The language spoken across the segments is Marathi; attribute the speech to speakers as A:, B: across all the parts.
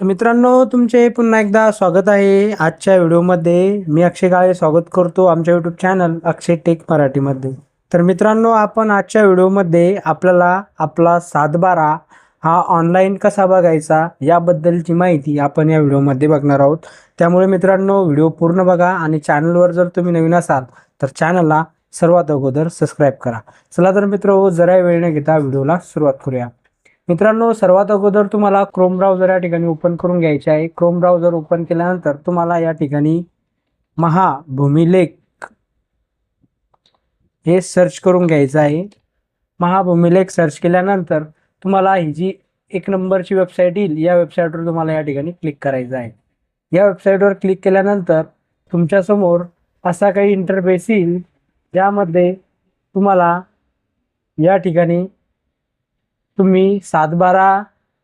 A: तर मित्रांनो तुमचे पुन्हा एकदा स्वागत आहे आजच्या व्हिडिओमध्ये. मी अक्षय काळे स्वागत करतो आमच्या यूट्यूब चॅनल अक्षय टेक मराठीमध्ये. तर मित्रांनो आपण आजच्या व्हिडिओमध्ये आपल्याला आपला सातबारा हा ऑनलाईन कसा बघायचा याबद्दलची माहिती आपण या व्हिडिओमध्ये बघणार आहोत. त्यामुळे मित्रांनो व्हिडिओ पूर्ण बघा आणि चॅनलवर जर तुम्ही नवीन असाल तर चॅनलला सर्वात अगोदर सबस्क्राईब करा. चला तर मित्र जरा वेळ न घेता व्हिडिओला सुरुवात करूया. मित्रांनो सर्वात अगोदर तुम्हाला क्रोम ब्राउझर या ठिकाणी ओपन करून घ्यायचे आहे. क्रोम ब्राउझर ओपन केल्यानंतर तुम्हाला या ठिकाणी महाभूमिलेख हे सर्च करून घ्यायचं आहे. महाभूमिलेख सर्च केल्यानंतर तुम्हाला ही जी एक नंबरची वेबसाईट येईल या वेबसाईटवर तुम्हाला या ठिकाणी क्लिक करायचं आहे. या वेबसाईटवर क्लिक केल्यानंतर तुमच्यासमोर असा काही इंटरफेस येईल ज्यामध्ये तुम्हाला या ठिकाणी तुम्ही सातबारा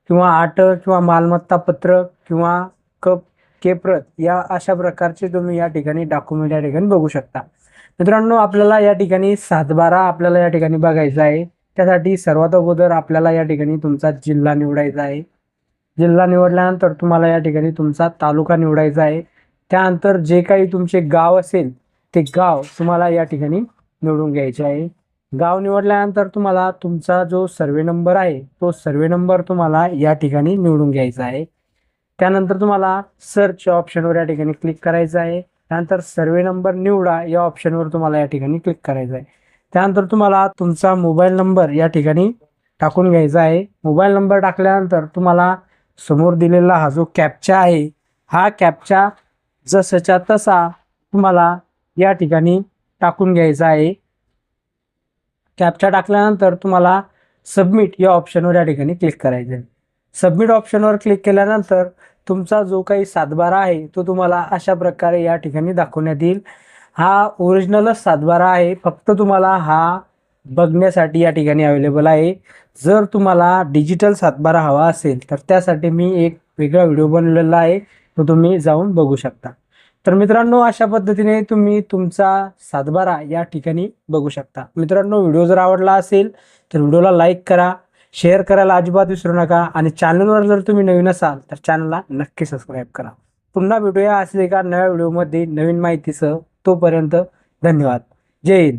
A: किंवा आठ किंवा मालमत्ता पत्र किंवा कप केप्रत या अशा प्रकारचे तुम्ही या ठिकाणी डॉक्युमेंट या ठिकाणी बघू शकता. मित्रांनो आपल्याला या ठिकाणी सातबारा आपल्याला या ठिकाणी बघायचा आहे. त्यासाठी सर्वात अगोदर आपल्याला या ठिकाणी तुमचा जिल्हा निवडायचा आहे. जिल्हा निवडल्यानंतर तुम्हाला या ठिकाणी तुमचा तालुका निवडायचा आहे. त्यानंतर जे काही तुमचे गाव असेल ते गाव तुम्हाला या ठिकाणी निवडून घ्यायचे आहे. गाव निवडल्यानंतर तुम्हाला तुमचा जो सर्वे नंबर आहे तो सर्वे नंबर तुम्हाला या ठिकाणी निवडून घ्यायचा आहे. त्यानंतर तुम्हाला सर्च या ऑप्शनवर या ठिकाणी क्लिक करायचं आहे. त्यानंतर सर्वे नंबर निवडा या ऑप्शनवर तुम्हाला या ठिकाणी क्लिक करायचं आहे. त्यानंतर तुम्हाला तुमचा मोबाईल नंबर या ठिकाणी टाकून घ्यायचा आहे. मोबाईल नंबर टाकल्यानंतर तुम्हाला समोर दिलेला हा जो कॅपचा आहे हा कॅपचा जसच्या तसा तुम्हाला या ठिकाणी टाकून घ्यायचा आहे. कॅप्चा टाकल्यानंतर तुम्हाला सबमिट या ऑप्शनवर या ठिकाणी क्लिक करायचं आहे सबमिट ऑप्शनवर क्लिक केल्यानंतर तुमचा जो काही सातबारा आहे तो तुम्हाला अशा प्रकारे या ठिकाणी दाखवण्यात येईल. हा ओरिजिनलच सातबारा आहे फक्त तुम्हाला हा बघण्यासाठी या ठिकाणी अवेलेबल आहे. जर तुम्हाला डिजिटल सातबारा हवा असेल तर त्यासाठी मी एक वेगळा व्हिडिओ बनवलेला आहे तो तुम्ही जाऊन बघू शकता. तर मित्रांनो अशा पद्धतीने तुम्ही तुमचा सातबारा या ठिकाणी बघू शकता. मित्रांनो व्हिडिओ जर आवडला असेल तर व्हिडिओला लाईक करा शेअर करायला अजिबात विसरू नका आणि चॅनलवर जर तुम्ही नवीन असाल तर चॅनलला नक्की सबस्क्राईब करा. पुन्हा भेटूया असेल एका नव्या व्हिडिओमध्ये नवीन माहितीसह तोपर्यंत धन्यवाद. जय हिंद.